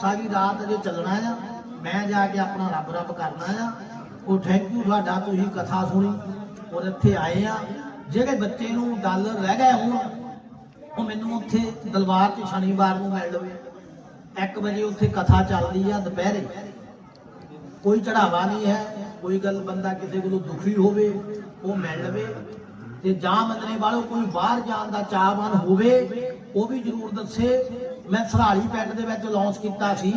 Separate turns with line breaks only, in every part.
ਸਾਰੀ ਰਾਤ ਅਜੇ ਚੱਲਣਾ ਆ। ਮੈਂ ਜਾ ਕੇ ਆਪਣਾ ਰੱਬ ਰੱਬ ਕਰਨਾ ਆ। ਉਹ ਥੈਂਕ ਯੂ ਤੁਹਾਡਾ ਤੁਸੀਂ ਕਥਾ ਸੁਣੀ, ਔਰ ਇੱਥੇ ਆਏ ਆ। ਜਿਹੜੇ ਬੱਚੇ ਨੂੰ ਡਾਲਰ ਰਹਿ ਗਏ ਹੁਣ, ਉਹ ਮੈਨੂੰ ਉੱਥੇ ਦਲਵਾਰ ਤੇ ਸ਼ਨੀਵਾਰ ਨੂੰ ਮਿਲ ਲਵੇ। 1 ਵਜੇ ਉੱਥੇ ਕਥਾ ਚੱਲਦੀ ਆ ਦੁਪਹਿਰੇ। ਕੋਈ ਚੜਾਵਾ ਨਹੀਂ ਹੈ, ਕੋਈ ਗੱਲ ਬੰਦਾ ਕਿਸੇ ਕੋਲੋਂ ਦੁਖੀ ਹੋਵੇ, ਉਹ ਮਿਲ ਲਵੇ। ਤੇ ਜਾਂ ਮੰਨਣੇ ਵਾਲੋ ਕੋਈ ਬਾਹਰ ਜਾਣ ਦਾ ਚਾਹਵਾਨ ਹੋਵੇ, ਉਹ ਵੀ ਜਰੂਰ ਦੱਸੇ। ਮੈਂ ਸਰਾਲੀ ਪਿੰਡ ਦੇ ਵਿੱਚ ਲਾਂਚ ਕੀਤਾ ਸੀ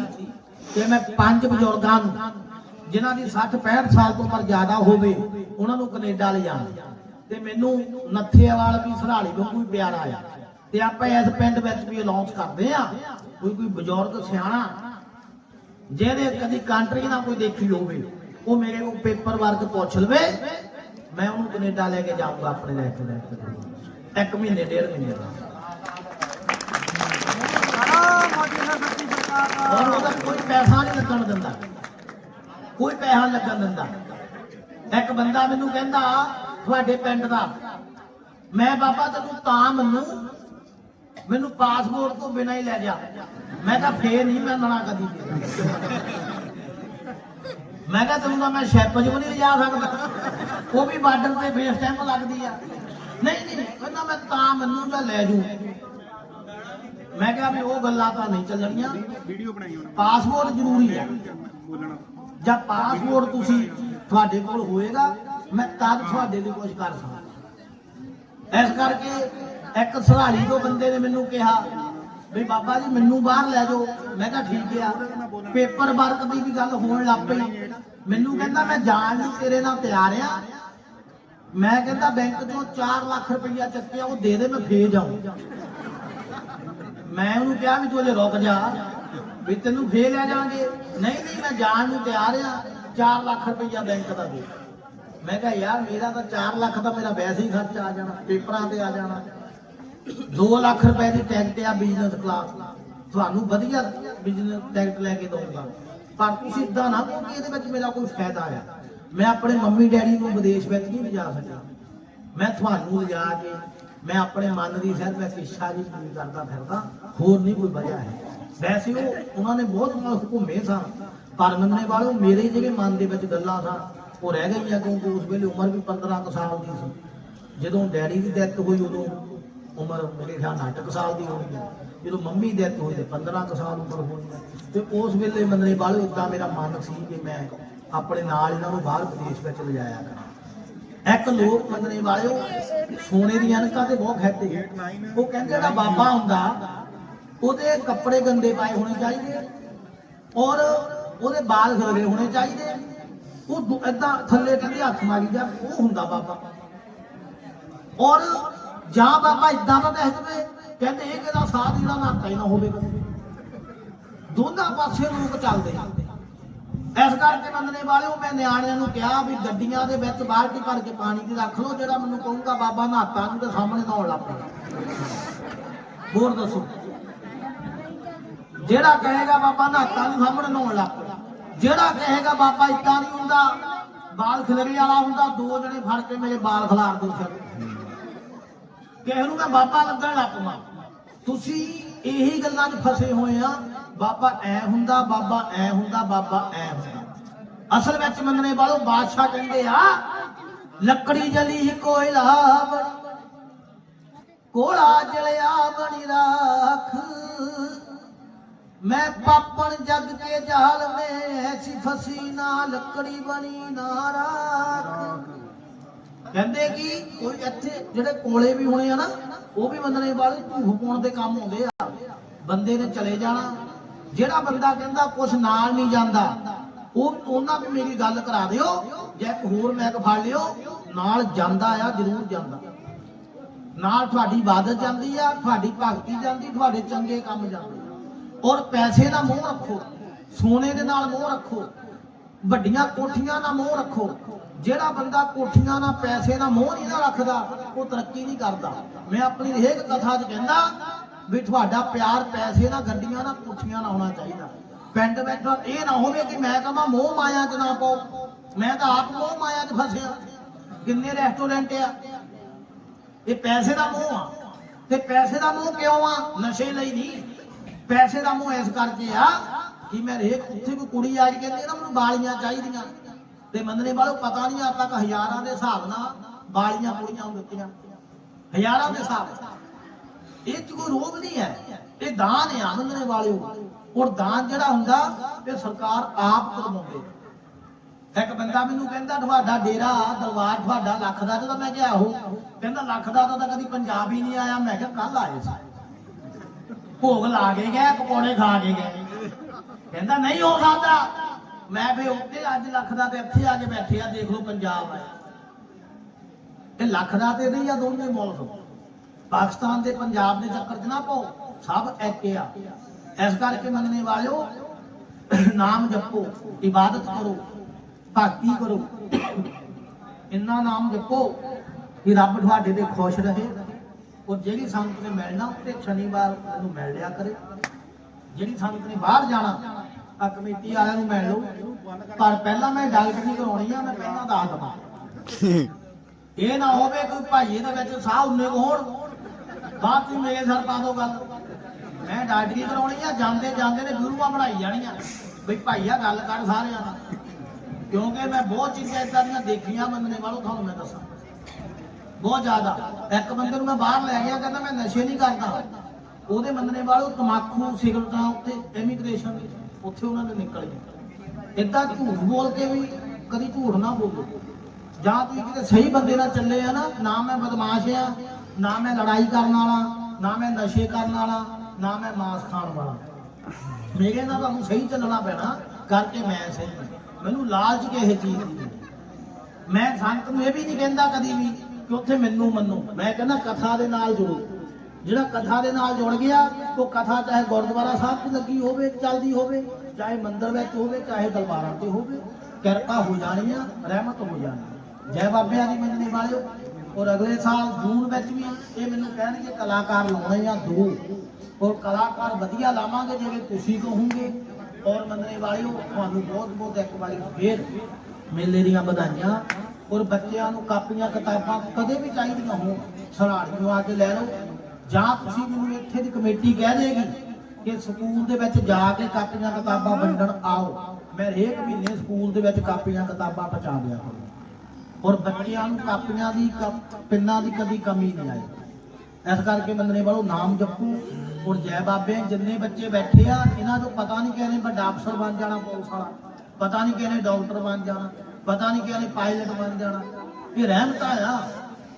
ਤੇ ਮੈਂ ਪੰਜ ਬਜ਼ੁਰਗਾਂ ਨੂੰ, ਜਿਨ੍ਹਾਂ ਦੀ 60 65 ਸਾਲ ਤੋਂ ਉੱਪਰ ਜ਼ਿਆਦਾ ਹੋਵੇ, ਉਹਨਾਂ ਨੂੰ ਕੈਨੇਡਾ ਲਿਜਾਣਾ ਤੇ ਮੈਨੂੰ ਨੱਥੇਵਾਲ ਵੀ ਸਰਾਲੀ ਨੂੰ ਕੋਈ ਪਿਆਰਾ ਆ। ਤੇ ਆਪਾਂ ਇਸ ਪਿੰਡ ਵਿੱਚ ਵੀ ਲਾਂਚ ਕਰਦੇ ਆ ਕੋਈ ਕੋਈ ਬਜ਼ੁਰਗ ਸਿਆਣਾ, ਜਿਹਦੇ ਕਦੀ ਕੰਟਰੀ ਨਾ ਕੋਈ ਦੇਖੀ ਹੋਵੇ, ਉਹ ਮੇਰੇ ਕੋਲ ਪੇਪਰ ਵਰਕ ਪੁੱਛ ਲਵੇ, ਮੈਂ ਉਹਨੂੰ ਕੈਨੇਡਾ ਲੈ ਕੇ ਜਾਊਂਗਾ ਆਪਣੇ ਲੈ ਕੇ ਲੈ ਕੇ। ਇੱਕ ਮਹੀਨੇ, ਡੇਢ ਮਹੀਨੇ ਦਾ ਔਰ ਉਹਦਾ ਕੋਈ ਪੈਸਾ ਨਹੀਂ ਲੱਗਣ ਦਿੰਦਾ। ਕੋਈ ਪੈਸਾ ਲੱਗਣ ਦਿੰਦਾ। ਇੱਕ ਬੰਦਾ ਮੈਨੂੰ ਕਹਿੰਦਾ, ਤੁਹਾਡੇ ਪਿੰਡ ਦਾ। ਮੈਂ ਬਾਬਾ ਤੈਨੂੰ ਤਾਂ ਮੰਨੂ, ਮੈਨੂੰ ਪਾਸਪੋਰਟ ਤੋਂ ਬਿਨਾਂ ਹੀ ਲੈ ਜਾ। ਮੈਂ ਕਿਹਾ ਫੇਰ ਨਹੀਂ ਮੈਂ ਮਨਾ ਕਦੀ ਮੈਂ ਕਿਹਾ ਤੈਨੂੰ ਤਾਂ ਮੈਂ ਸ਼ੈਪ 'ਚ ਵੀ ਨਹੀਂ ਲਿਜਾ ਸਕਦਾ। ਉਹ ਵੀ ਬਾਰਡਰ ਤੇ ਫੇਸ ਸਟੈਂਪ ਲੱਗਦੀ ਆ। ਨਹੀਂ ਨਹੀਂ, ਕਹਿੰਦਾ ਮੈਂ ਤਾਂ ਮੰਨੂ ਜਾਂ ਲੈ ਜੂ। ਮੈਂ ਕਿਹਾ ਵੀ ਉਹ ਗੱਲਾਂ ਤਾਂ ਨਹੀਂ ਚੱਲਣੀਆਂ।
ਵੀਡੀਓ ਬਣਾਈ ਹੁਣ।
ਪਾਸਪੋਰਟ ਜ਼ਰੂਰੀ ਹੈ।
ਬੋਲਣਾ।
ਜਾਂ ਪਾਸਪੋਰਟ ਤੁਸੀਂ ਤੁਹਾਡੇ ਕੋਲ ਹੋਏਗਾ ਮੈਂ ਤਦ ਤੁਹਾਡੇ ਲਈ ਕੁਝ ਕਰ ਸਕਦਾ। ਇਸ ਕਰਕੇ ਇੱਕ ਸਹਾਲੀ ਤੋਂ ਬੰਦੇ ਨੇ ਮੈਨੂੰ ਕਿਹਾ ਵੀ ਬਾਬਾ ਜੀ ਮੈਨੂੰ ਬਾਹਰ ਲੈ ਜਾਓ। ਮੈਂ ਕਿਹਾ ਠੀਕ ਆ। ਪੇਪਰ ਵਰਕ ਦੀ ਵੀ ਗੱਲ ਹੋਣ ਲੱਗ ਪਈ। ਮੈਨੂੰ ਕਹਿੰਦਾ ਮੈਂ ਜਾਣ ਨੂੰ ਤੇਰੇ ਨਾਲ ਤਿਆਰ ਆ। ਮੈਂ ਕਹਿੰਦਾ ਬੈਂਕ ਚੋਂ 4 ਲੱਖ ਰੁਪਈਆ ਚੱਕਿਆ ਉਹ ਦੇ ਦੇ ਮੈਂ ਫੇਰ ਜਾਊਂ। ਮੈਂ ਉਹਨੂੰ ਕਿਹਾ ਵੀ ਤੂੰ ਅਜੇ ਰੁਕ ਜਾ, ਵੀ ਤੈਨੂੰ ਫੇਰ ਲੈ ਜਾਵਾਂਗੇ। ਨਹੀਂ ਨਹੀਂ, ਮੈਂ ਜਾਣ ਨੂੰ ਤਿਆਰ ਆ 4 ਲੱਖ ਰੁਪਈਆ ਬੈਂਕ ਦਾ ਦੇ। ਮੈਂ ਕਿਹਾ, ਯਾਰ, ਮੇਰਾ ਤਾਂ 4 ਲੱਖ ਦਾ ਮੇਰਾ ਵੈਸੇ ਹੀ ਖਰਚ ਆ ਜਾਣਾ, ਪੇਪਰਾਂ ਤੇ ਆ ਜਾਣਾ। 2 ਲੱਖ ਰੁਪਏ ਦੀ ਟਿਕਟ ਆ ਬਿਜ਼ਨਸ ਕਲਾਸ ਤੁਹਾਨੂੰ ਵਧੀਆ ਬਿਜ਼ਨਸ ਟਿਕਟ ਲੈ ਕੇ ਦਊਂਗਾ। ਪਰ ਤੁਸੀਂ ਇਦਾਂ ਨਾ ਕਹੋ ਕਿ ਇਹਦੇ ਵਿੱਚ ਮੇਰਾ ਕੋਈ ਫਾਇਦਾ ਆ। ਮੈਂ ਆਪਣੇ ਮੰਮੀ ਡੈਡੀ ਨੂੰ ਵਿਦੇਸ਼ ਵਿੱਚ ਨਹੀਂ ਲਿਜਾ ਸਕਿਆ ਮੈਂ ਤੁਹਾਨੂੰ ਲਿਜਾ ਕੇ ਮੈਂ ਆਪਣੇ ਮਨ ਦੀ ਸਿਰਫ ਇੱਕ ਇੱਛਾ ਜੀ ਪੂਰੀ ਕਰਦਾ ਫਿਰਦਾ, ਹੋਰ ਨਹੀਂ ਕੋਈ ਵਜ੍ਹਾ ਹੈ। ਵੈਸੇ ਉਹ ਉਹਨਾਂ ਨੇ ਬਹੁਤ ਮੁਲਕ ਘੁੰਮੇ ਸਨ, ਪਰ ਮੰਨਣੇ ਵਾਲੋ ਮੇਰੇ ਜਿਹੜੇ ਮਨ ਦੇ ਵਿੱਚ ਗੱਲਾਂ ਸਨ, ਉਹ ਰਹਿ ਗਈਆਂ ਕਿਉਂਕਿ ਉਸ ਵੇਲੇ ਉਮਰ ਵੀ 15 ਕੁ ਸਾਲ ਦੀ ਸੀ। ਜਦੋਂ ਡੈਡੀ ਦੀ ਡੈਥ ਹੋਈ ਉਦੋਂ ਉਮਰ ਮੇਰੇ ਖਿਆਲ ਨਾਲ 8 ਕੁ ਸਾਲ ਦੀ ਹੋਣੀ ਹੈ। ਜਦੋਂ ਮੰਮੀ ਦੀ ਡੈਥ ਹੋਈ ਤੇ 15 ਕੁ ਸਾਲ ਉਮਰ ਹੋਣੀ ਹੈ। ਤੇ ਉਸ ਵੇਲੇ ਮੰਨਣੇ ਵਾਲੋ ਇਦਾਂ ਮੇਰਾ ਮਨ ਸੀ ਕਿ ਮੈਂ ਆਪਣੇ ਨਾਲ ਇਹਨਾਂ ਨੂੰ ਬਾਹਰ ਵਿਦੇਸ਼ ਵਿੱਚ ਲਿਜਾਇਆ ਕਰਾਂ। ਇੱਕ ਲੋਕ ਮੰਨਣੇ ਵਾਲਿਓ, ਸੋਨੇ ਦੀਆਂ ਅਨਕਾਂ ਤੇ ਬਹੁਤ ਖੈਤੇ ਉਹ ਕਹਿੰਦੇ ਜਿਹੜਾ ਬਾਬਾ ਹੁੰਦਾ, ਉਹਦੇ ਕੱਪੜੇ ਗੰਦੇ ਪਾਏ ਹੋਣੇ ਚਾਹੀਦੇ, ਔਰ ਉਹਦੇ ਵਾਲ ਖਿਲਰੇ ਹੋਣੇ ਚਾਹੀਦੇ। ਉਹ ਇਦਾਂ ਥੱਲੇ ਕਹਿੰਦੇ ਹੱਥ ਮਾਰੀ ਜਾ, ਉਹ ਹੁੰਦਾ ਬਾਬਾ। ਔਰ ਜਾਂ ਬਾਬਾ ਇਦਾਂ ਦਾ ਦੱਸ ਦੇਵੇ, ਕਹਿੰਦੇ ਇਹ ਕਿਹਦਾ ਸਾਧ ਜਿਹੜਾ ਨਾਤਾ ਹੀ ਨਾ ਹੋਵੇ। ਦੋਨਾਂ ਪਾਸੇ ਲੋਕ ਚੱਲਦੇ ਇਸ ਕਰਕੇ ਮੰਨਣੇ ਵਾਲਿਓ, ਮੈਂ ਨਿਆਣਿਆਂ ਨੂੰ ਕਿਹਾ ਵੀ ਗੱਡੀਆਂ ਦੇ ਵਿੱਚ ਬਾਲਟੀ ਭਰ ਕੇ ਪਾਣੀ ਦੀ ਰੱਖ ਲਓ, ਜਿਹੜਾ ਮੈਨੂੰ ਕਹੂਗਾ, ਬਾਬਾ ਨਹਾਤਾ ਨੂੰ ਤੇ ਸਾਹਮਣੇ ਨਹਾਉਣ ਲੱਗ ਪਏਗਾ ਹੋਰ ਦੱਸੋ? ਜਿਹੜਾ ਕਹੇਗਾ ਬਾਬਾ ਨਹਾਤਾ ਨੂੰ ਸਾਹਮਣੇ ਨਹਾਉਣ ਲੱਗ ਪਏਗਾ ਜਿਹੜਾ ਕਹੇਗਾ ਬਾਬਾ ਇਦਾਂ ਨਹੀਂ ਹੁੰਦਾ, ਬਾਲ ਖਿਲਰੀ ਵਾਲਾ ਹੁੰਦਾ, ਦੋ ਜਣੇ ਫੜ ਕੇ ਮੇਰੇ ਬਾਲ ਖਿਲਾਰ ਦੋ ਸਿਰ ਕਿਸੇ ਨੂੰ ਮੈਂ ਬਾਬਾ ਲੱਗਣ ਲੱਗ ਪਵਾਂ। ਤੁਸੀਂ ਇਹੀ ਗੱਲਾਂ 'ਚ ਫਸੇ ਹੋਏ ਆ ਬਾਬਾ ਐ ਹੁੰਦਾ, ਬਾਬਾ ਐ ਹੁੰਦਾ, ਬਾਬਾ ਐ ਹੁੰਦਾ। ਅਸਲ ਵਿੱਚ ਮੰਨਣੇ ਵਾਲੋ, ਬਾਦਸ਼ਾਹ ਕਹਿੰਦੇ ਆ, ਲੱਕੜੀ ਜਲੀ ਕੋਇਲਾ ਬਣੀ ਕੋਲਾ ਜਲਿਆ ਬਣੀ ਰਾਖ। ਮੈਂ ਪਾਪਣ ਜਗ ਕੇ ਜਾਲ ਮੇ ਐਸੀ ਫਸੀ ਨਾ ਲੱਕੜੀ ਬਣੀ ਨਾ ਰਾਖ। ਕਹਿੰਦੇ ਕਿ ਕੋਈ ਇੱਥੇ ਜਿਹੜੇ ਕੋਲੇ ਵੀ ਹੋਣੇ ਆ ਨਾ, ਉਹ ਵੀ ਮੰਨਣੇ ਵਾਲੇ, ਝੂਠ ਪਾਉਣ ਦੇ ਕੰਮ ਆਉਂਦੇ ਆ। ਬੰਦੇ ਨੇ ਚਲੇ ਜਾਣਾ ਜਿਹੜਾ ਬੰਦਾ ਕਹਿੰਦਾ ਕੁਛ ਨਾਲ ਨਹੀਂ ਜਾਂਦਾ, ਉਹ ਉਹਨਾਂ ਵੀ ਮੇਰੀ ਗੱਲ ਕਰਾ ਦਿਓ, ਜੇ ਹੋਰ ਮੈਕ ਫੜ ਲਿਓ, ਨਾਲ ਜਾਂਦਾ ਆ, ਜ਼ਰੂਰ ਜਾਂਦਾ। ਨਾਲ ਤੁਹਾਡੀ ਇਬਾਦਤ ਜਾਂਦੀ ਆ, ਤੁਹਾਡੀ ਭਗਤੀ ਜਾਂਦੀ, ਤੁਹਾਡੇ ਚੰਗੇ ਕੰਮ ਜਾਂਦੇ ਔਰ ਪੈਸੇ ਦਾ ਮੋਹ ਰੱਖੋ, ਸੋਨੇ ਦੇ ਨਾਲ ਮੋਹ ਰੱਖੋ, ਵੱਡੀਆਂ ਕੋਠੀਆਂ ਨਾਲ ਮੋਹ ਰੱਖੋ। ਜਿਹੜਾ ਬੰਦਾ ਕੋਠੀਆਂ ਨਾਲ ਪੈਸੇ ਨਾਲ ਮੋਹ ਨਹੀਂ ਨਾ ਰੱਖਦਾ, ਉਹ ਤਰੱਕੀ ਨਹੀਂ ਕਰਦਾ। ਮੈਂ ਆਪਣੀ ਹਰੇਕ ਕਥਾ 'ਚ ਕਹਿੰਦਾ ਵੀ ਤੁਹਾਡਾ ਪਿਆਰ ਪੈਸੇ ਨਾਲ ਗੱਡੀਆਂ ਨਾਲ ਕੋਠੀਆਂ ਨਾਲ ਹੋਣਾ ਚਾਹੀਦਾ। ਪਿੰਡ ਵਿੱਚ ਇਹ ਨਾ ਹੋਵੇ ਕਿ ਮੈਂ ਕਹਾਂ ਮੋਹ ਮਾਇਆ 'ਚ ਨਾ ਪਾਓ ਮੈਂ ਤਾਂ ਆਪ ਮੋਹ ਮਾਇਆ 'ਚ ਫਸਿਆ। ਕਿੰਨੇ ਰੈਸਟੋਰੈਂਟ ਆ? ਇਹ ਪੈਸੇ ਦਾ ਮੋਹ ਆ। ਤੇ ਪੈਸੇ ਦਾ ਮੋਹ ਕਿਉਂ ਆ? ਨਸ਼ੇ ਲਈ ਨਹੀਂ। ਪੈਸੇ ਦਾ ਮੋਹ ਇਸ ਕਰਕੇ ਆ ਕਿ ਮੈਂ ਹਰੇਕ ਉੱਥੇ ਕੋਈ ਕੁੜੀ ਆ ਕੇ ਕਹਿੰਦੀ ਹੈ ਨਾ, ਮੈਨੂੰ ਬਾਲੀਆਂ ਚਾਹੀਦੀਆਂ। ਤੇ ਮੰਨਣੇ ਵਾਲੋ, ਪਤਾ ਨਹੀਂ ਅੱਜ ਤੱਕ ਹਜ਼ਾਰਾਂ ਦੇ ਹਿਸਾਬ ਨਾਲ ਬਾਲੀਆਂ ਕੁੜੀਆਂ ਨੂੰ ਦਿੱਤੀਆਂ ਹਜ਼ਾਰਾਂ ਦੇ ਹਿਸਾਬ ਨਾਲ। ਇਹ ਚ ਕੋਈ ਰੋਗ ਨਹੀਂ ਹੈ। ਇਹ ਦਾਨ ਆ ਮੰਨਣੇ ਵਾਲਿਓ। ਔਰ ਦਾਨ ਜਿਹੜਾ ਹੁੰਦਾ, ਇਹ ਸਰਕਾਰ ਆਪ ਕਰਵਾਉਂਦੇ ਇੱਕ ਬੰਦਾ ਮੈਨੂੰ ਕਹਿੰਦਾ, ਤੁਹਾਡਾ ਡੇਰਾ, ਦਰਬਾਰ ਤੁਹਾਡਾ ਲੱਖ ਦਾ, ਜਦੋਂ ਮੈਂ ਕਿਹਾ ਉਹ, ਕਹਿੰਦਾ ਲੱਖ ਦਾ ਤਾਂ ਕਦੀ ਪੰਜਾਬ ਹੀ ਨਹੀਂ ਆਇਆ। ਮੈਂ ਕਿਹਾ ਕੱਲ ਆਏ ਸੀ। ਭੋਗ ਲਾ ਕੇ ਗਏ, ਪਕੌੜੇ ਖਾ ਕੇ ਗਏ। ਕਹਿੰਦਾ, ਨਹੀਂ ਹੋ ਸਕਦਾ ਮੈਂ ਫੇ ਉੱਤੇ ਅੱਜ ਲੱਖ ਦਾ ਤੇ ਇੱਥੇ ਆ ਕੇ ਬੈਠੇ ਆ, ਦੇਖ ਲਓ ਪੰਜਾਬ ਆਇਆ। ਇਹ ਲੱਖ ਦਾ ਤੇ ਨਹੀਂ ਆ ਦੋਨੇ ਮੁਲਕ ਪਾਕਿਸਤਾਨ ਦੇ ਪੰਜਾਬ ਦੇ ਚੱਕਰ 'ਚ ਨਾ ਪਾਓ ਸਭ ਇੱਕ ਆ। ਇਸ ਕਰਕੇ ਮੰਨਣੇ ਵਾਲਿਓ ਨਾਮ ਜਪੋ ਇਬਾਦਤ ਕਰੋ ਭਗਤੀ ਕਰੋ। ਇੰਨਾ ਨਾਮ ਜਪੋ ਕਿ ਰੱਬ ਤੁਹਾਡੇ ਤੇ ਖੁਸ਼ ਰਹੇ। ਔਰ ਜਿਹੜੀ ਸੰਗਤ ਨੇ ਮਿਲਣਾ ਤੇ ਸ਼ਨੀਵਾਰ ਨੂੰ ਮਿਲ ਲਿਆ ਕਰੇ। ਜਿਹੜੀ ਸੰਗਤ ਨੇ ਬਾਹਰ ਜਾਣਾ ਆ ਕਮੇਟੀ ਵਾਲਿਆਂ ਨੂੰ ਮਿਲ ਲਓ। ਪਰ ਪਹਿਲਾਂ ਮੈਂ ਡਾਕਟਰ ਨਹੀਂ ਕਰਾਉਣੀ ਆ ਮੈਂ ਪਹਿਲਾਂ ਦੱਸ ਦਵਾਂ। ਇਹ ਨਾ ਹੋਵੇ ਕੋਈ ਭਾਈਏ ਦੇ ਵਿੱਚ ਸਾਹ ਉਨੇ ਕੋ ਹੋਣ ਬਾਅਦ ਚ ਮੇਰੇ ਸਰ ਪਾ ਦੋ ਗੱਲ। ਮੈਂ ਡਾਕਟਰੀ ਕਰਾਉਣੀ ਆ, ਜਾਂਦੇ ਜਾਂਦੇ ਨੇ ਗੁਰੂਆਂ ਬਣਾਈ ਜਾਣੀਆਂ। ਬਈ ਭਾਈਆ ਗੱਲ ਕਰ ਸਾਰਿਆਂ ਨਾਲ। ਕਿਉਂਕਿ ਮੈਂ ਬਹੁਤ ਚੀਜ਼ਾਂ ਇਦਾਂ ਦੀਆਂ ਦੇਖੀਆਂ ਮੰਨਣੇ ਵਾਲੋ ਤੁਹਾਨੂੰ ਮੈਂ ਦੱਸਾਂ। ਬਹੁਤ ਜ਼ਿਆਦਾ। ਇੱਕ ਬੰਦੇ ਨੂੰ ਮੈਂ ਬਾਹਰ ਲੈ ਗਿਆ, ਕਹਿੰਦਾ ਮੈਂ ਨਸ਼ੇ ਨਹੀਂ ਕਰਦਾ। ਉਹਦੇ ਮੰਨਣੇ ਵਾਲੋ ਤਮਾਕੂ, ਸਿਗਰਟਾਂ ਉੱਤੇ ਇਮੀਗ੍ਰੇਸ਼ਨ ਉੱਥੇ ਉਹਨਾਂ ਦੇ ਨਿਕਲ ਗਏ। ਇਦਾਂ ਝੂਠ ਬੋਲ ਕੇ ਵੀ ਕਦੀ ਝੂਠ ਨਾ ਬੋਲੋ। ਜਾਂ ਤੁਸੀਂ ਕਿਤੇ ਸਹੀ ਬੰਦੇ ਨਾਲ ਚੱਲੇ ਆ ਨਾ ਨਾ ਮੈਂ ਬਦਮਾਸ਼ ਆ ਨਾ ਮੈਂ ਲੜਾਈ ਕਰਨ ਵਾਲਾ, ਨਾ ਮੈਂ ਨਸ਼ੇ ਕਰਨ ਵਾਲਾ, ਨਾ ਮੈਂ ਮਾਸ ਖਾਣ ਵਾਲਾ। ਮੇਰੇ ਨਾਲ ਤੁਹਾਨੂੰ ਸਹੀ ਚੱਲਣਾ ਪੈਣਾ, ਕਰਕੇ ਮੈਂ ਸਹੀ ਮੈਨੂੰ ਲਾਲਚ ਕਿਸੇ ਚੀਜ਼ ਦੀ ਮੈਂ ਸੰਤ ਨੂੰ ਇਹ ਵੀ ਨਹੀਂ ਕਹਿੰਦਾ ਕਦੀ ਵੀ ਕਿ ਉੱਥੇ ਮੈਨੂੰ ਮੰਨੋ। ਮੈਂ ਕਹਿੰਦਾ ਕਥਾ ਦੇ ਨਾਲ ਜੁੜੋ। ਜਿਹੜਾ ਕਥਾ ਦੇ ਨਾਲ ਜੁੜ ਗਿਆ, ਉਹ ਕਥਾ ਚਾਹੇ ਗੁਰਦੁਆਰਾ ਸਾਹਿਬ 'ਚ ਲੱਗੀ ਹੋਵੇ, ਚੱਲਦੀ ਹੋਵੇ, ਚਾਹੇ ਮੰਦਿਰ ਵਿੱਚ ਹੋਵੇ, ਚਾਹੇ ਦਰਬਾਰਾਂ ਤੇ ਹੋਵੇ, ਕਿਰਪਾ ਹੋ ਜਾਣੀ ਆ, ਰਹਿਮਤ ਹੋ ਜਾਣੀ ਜੈ ਬਾਬਿਆਂ ਦੀ ਮੰਨਣੀ ਵਾਲਿਓ। ਔਰ ਅਗਲੇ ਸਾਲ ਜੂਨ ਵਿੱਚ ਵੀ ਇਹ ਮੈਨੂੰ ਕਹਿਣਗੇ, ਕਲਾਕਾਰ ਲਾਉਣੇ ਆ ਦੋ। ਔਰ ਕਲਾਕਾਰ ਵਧੀਆ ਲਾਵਾਂਗੇ ਜਿਵੇਂ ਤੁਸੀਂ ਕਹੋਗੇ। ਔਰ ਮੰਨਣੇ ਵਾਲਿਓ, ਤੁਹਾਨੂੰ ਬਹੁਤ ਬਹੁਤ ਇੱਕ ਵਾਰੀ ਫੇਰ ਮੇਲੇ ਦੀਆਂ ਵਧਾਈਆਂ। ਔਰ ਬੱਚਿਆਂ ਨੂੰ ਕਾਪੀਆਂ, ਕਿਤਾਬਾਂ ਕਦੇ ਵੀ ਚਾਹੀਦੀਆਂ ਹੋਣ ਸਰਾੜੀਆਂ ਆ ਕੇ ਲੈ ਲਓ। ਜਾਂ ਤੁਸੀਂ ਮੈਨੂੰ ਇੱਥੇ ਦੀ ਕਮੇਟੀ ਕਹਿ ਦੇਗੀ ਕਿ ਸਕੂਲ ਦੇ ਵਿੱਚ ਜਾ ਕੇ ਕਾਪੀਆਂ, ਕਿਤਾਬਾਂ ਵੰਡਣ ਆਓ। ਮੈਂ ਹਰੇਕ ਮਹੀਨੇ ਸਕੂਲ ਦੇ ਵਿੱਚ ਕਾਪੀਆਂ, ਕਿਤਾਬਾਂ ਪਹੁੰਚਾ ਦਿਆ ਕਰਾਂ ਔਰ ਬੱਚਿਆਂ ਨੂੰ ਕਾਪੀਆਂ ਦੀ ਪਿੰਨਾਂ ਦੀ ਕਦੀ ਕਮੀ ਨਹੀਂ ਆਈ। ਇਸ ਕਰਕੇ ਮੰਨਣੇ ਵਾਲੋ ਨਾਮ ਜਪੋ ਔਰ ਜੈ ਬਾਬੇ, ਜਿੰਨੇ ਬੱਚੇ ਬੈਠੇ ਆ, ਇਹਨਾਂ ਤੋਂ ਪਤਾ ਨਹੀਂ ਕਿਹਨੇ ਵੱਡਾ ਅਫਸਰ ਬਣ ਜਾਣਾ ਪੁਲਿਸ ਵਾਲਾ, ਪਤਾ ਨਹੀਂ ਕਿਹਨੇ ਡਾਕਟਰ ਬਣ ਜਾਣਾ, ਪਤਾ ਨਹੀਂ ਕਿਹਨੇ ਪਾਇਲਟ ਬਣ ਜਾਣਾ। ਇਹ ਰਹਿਮਤਾਂ ਆ।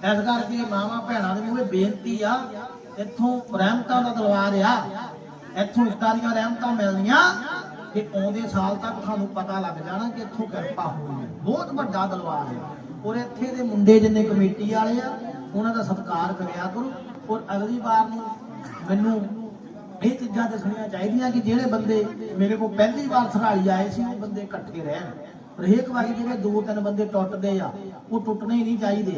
ਇਸ ਕਰਕੇ ਮਾਵਾਂ ਭੈਣਾਂ ਦੇ ਮੂਹਰੇ ਬੇਨਤੀ ਆ, ਇੱਥੋਂ ਰਹਿਮਤਾਂ ਦਾ ਦਰਬਾਰ ਆ, ਇੱਥੋਂ ਇਫਤਾਰੀਆਂ ਰਹਿਮਤਾਂ ਮਿਲਣੀਆਂ ਕਿ ਆਉਂਦੇ ਸਾਲ ਤੱਕ ਤੁਹਾਨੂੰ ਪਤਾ ਲੱਗ ਜਾਣਾ ਕਿ ਇੱਥੋਂ ਕਿਰਪਾ ਹੋਣੀ ਹੈ। ਬਹੁਤ ਵੱਡਾ ਦਰਬਾਰ ਹੈ। ਔਰ ਇੱਥੇ ਦੇ ਮੁੰਡੇ ਜਿੰਨੇ ਕਮੇਟੀ ਵਾਲੇ ਆ, ਉਹਨਾਂ ਦਾ ਸਤਿਕਾਰ ਕਰਿਆ ਕਰੋ। ਔਰ ਅਗਲੀ ਵਾਰ ਨੂੰ ਮੈਨੂੰ ਇਹ ਚੀਜ਼ਾਂ ਦੱਸਣੀਆਂ ਚਾਹੀਦੀਆਂ ਕਿ ਜਿਹੜੇ ਬੰਦੇ ਮੇਰੇ ਕੋਲ ਪਹਿਲੀ ਵਾਰ ਸਰਾਲੀ ਆਏ ਸੀ, ਉਹ ਬੰਦੇ ਇਕੱਠੇ ਰਹਿਣ। ਹਰੇਕ ਵਾਰੀ ਜਿਹੜੇ ਦੋ ਤਿੰਨ ਬੰਦੇ ਟੁੱਟਦੇ ਆ, ਉਹ ਟੁੱਟਣੇ ਹੀ ਨਹੀਂ ਚਾਹੀਦੇ।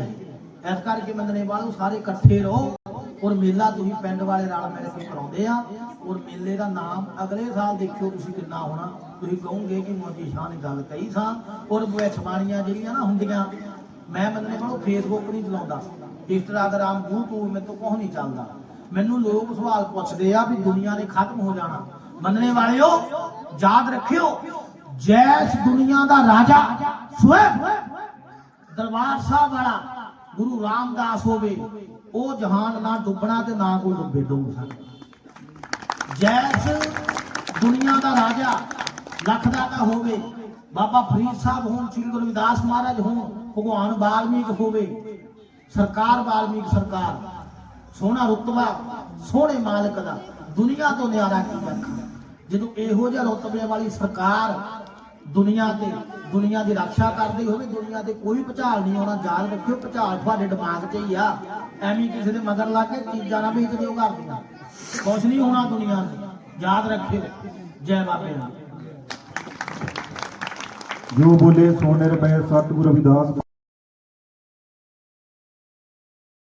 ਇਸ ਕਰਕੇ ਮੰਨਣੇ ਵਾਲੋ, ਸਾਰੇ ਇਕੱਠੇ ਰਹੋ। ਔਰ ਮੇਲਾ ਤੁਸੀਂ ਪਿੰਡ ਵਾਲੇ ਨਾਲ ਮਿਲ ਕੇ ਕਰਾਉਂਦੇ ਆ। ਔਰ ਮੇਲੇ ਦਾ ਨਾਮ ਅਗਲੇ ਸਾਲ ਦੇਖਿਓ ਤੁਸੀਂ ਕਿੰਨਾ ਹੋਣਾ। ਤੁਸੀਂ ਕਹੋਗੇ ਕਿ ਮੋਦੀ ਸ਼ਾਹ ਨੇ ਗੱਲ ਕਹੀ ਸਾਂ। ਔਰ ਭਵਿੱਖਬਾਣੀਆਂ ਜਿਹੜੀਆਂ ਨਾ ਹੁੰਦੀਆਂ ਮੈਂ ਮੰਨਣੇ ਵਾਲੋ ਫੇਸਬੁੱਕ ਨਹੀਂ ਚਲਾਉਂਦਾ। ਇੰਸਟਾਗ੍ਰਾਮ YouTube ਮੇਰੇ ਤੋਂ ਕੁਝ ਨਹੀਂ ਚੱਲਦਾ। ਮੈਨੂੰ ਲੋਕ ਸਵਾਲ ਪੁੱਛਦੇ ਆ ਵੀ ਦੁਨੀਆ ਨੇ ਖਤਮ ਹੋ ਜਾਣਾ। ਮੰਨਣੇ ਵਾਲਿਓ, ਯਾਦ ਰੱਖਿਓ, ਜੈਸ ਦੁਨੀਆ ਦਾ ਰਾਜਾ ਸੁਹੇਬ ਦਰਬਾਰ ਸਾਹਿਬ ਵਾਲਾ ਗੁਰੂ ਰਾਮਦਾਸ ਹੋਵੇ, ਉਹ ਜਹਾਨ ਨਾ ਡੁੱਬਣਾ ਤੇ ਨਾ ਕੋਈ ਡੁੱਬੇ ਡੁੱਬ ਸਕਦਾ। ਜੈਸ ਦੁਨੀਆ ਦਾ ਰਾਜਾ, ਲੱਖ ਦਾ ਦਾ ਹੋਵੇ, ਬਾਬਾ ਫਰੀਦ ਸਾਹਿਬ ਹੋਣ, ਸ੍ਰੀ ਗੁਰੂ ਰਵਿਦਾਸ ਮਹਾਰਾਜ ਹੋਣ ਭਗਵਾਨ ਵਾਲਮੀਕ ਹੋਵੇ, ਸਰਕਾਰ ਵਾਲਮੀਕ ਸਰਕਾਰ, ਸੋਹਣਾ ਰੁਤਬਾ, ਸੋਹਣੇ ਮਾਲਕ ਦਾ, ਦੁਨੀਆ ਤੋਂ ਨਿਆਰਾ ਕੀ ਰੱਖਣਾ ਜਦੋਂ ਇਹੋ ਜਿਹਾ ਰੁਤਬੇ ਵਾਲੀ ਸਰਕਾਰ ਦੁਨੀਆ ਤੇ, ਦੁਨੀਆ ਦੀ ਰੱਖਿਆ ਕਰਦੀ ਹੋਵੇ, ਦੁਨੀਆ ਤੇ ਕੋਈ ਭੁਚਾਲ ਨਹੀਂ ਆਉਣਾ, ਯਾਦ ਰੱਖਿਓ, ਭੁਚਾਲ ਤੁਹਾਡੇ ਦਿਮਾਗ 'ਚ ਹੀ ਆ। ਐਵੇਂ ਕਿਸੇ ਦੇ ਮਗਰ ਲਾ ਕੇ ਚੀਜ਼ਾਂ ਨਾ ਵੇਚ ਦਿਓ ਘਰ ਦੀਆਂ। ਕੁਛ ਨਹੀਂ ਹੋਣਾ ਦੁਨੀਆ ਨੂੰ। ਯਾਦ ਰੱਖਿਓ। ਜੈ ਬਾਬੇ ਨਾਮ
ਜੋ ਬੋਲੇ ਸੋ ਨਿਰਭੈ ਸਤਿਗੁਰੂ ਰਵਿਦਾਸ